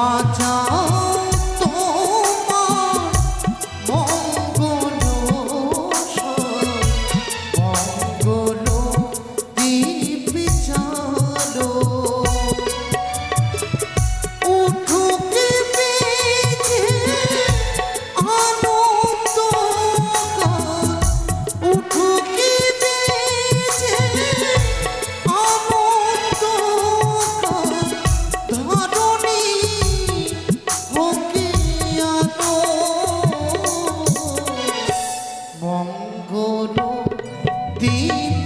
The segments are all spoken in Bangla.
watch out. see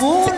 Un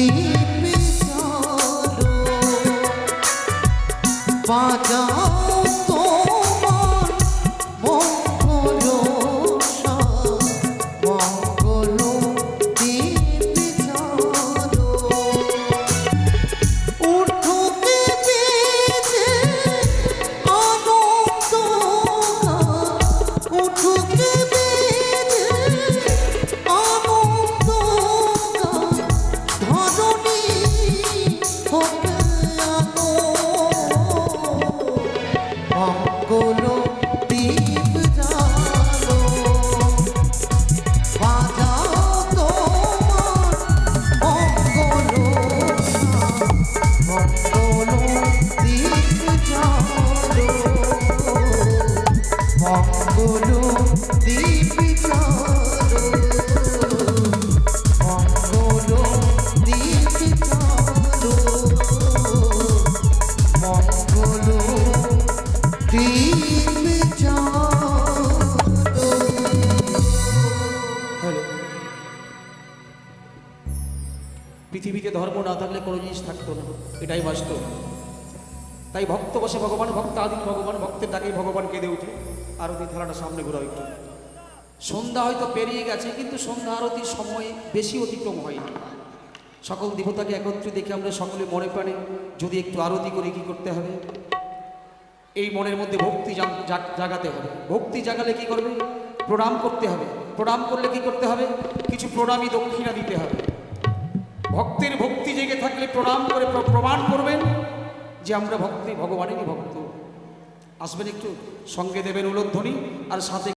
দীপ চালো। মঙ্গল দীপ ধর্ম না থাকলে কোনো জিনিস থাকতো না। এটাই বাস্তব। তাই ভক্ত বসে ভগবান, ভক্ত আদিন ভগবান, ভক্তের ডাকে ভগবান কেঁদে উঠে, আরতি ধারাটা সামনে ঘোরা একটু। সন্ধ্যা হয়তো পেরিয়ে গেছে, কিন্তু সন্ধ্যা আরতির সময় বেশি অতিক্রম হয়নি। সকল দেবতাকে একত্রে দেখে আমরা সকলে মনে প্রাণে যদি একটু আরতি করে কি করতে হবে? এই মনের মধ্যে ভক্তি জাগ- জাগ- জাগাতে হবে। ভক্তি জাগালে কি করবে? প্রণাম করতে হবে। প্রণাম করলে কি করতে হবে? কিছু প্রণামী দক্ষিণা দিতে হবে। ভক্তের ভক্তি জেগে থাকলে প্রণাম করে প্র- প্রমাণ করবেন যে আমরা ভক্তি, ভগবানেরই ভক্ত। আসবেন একটু সঙ্গে দেবেন উলোধ্বনি, আর সাথে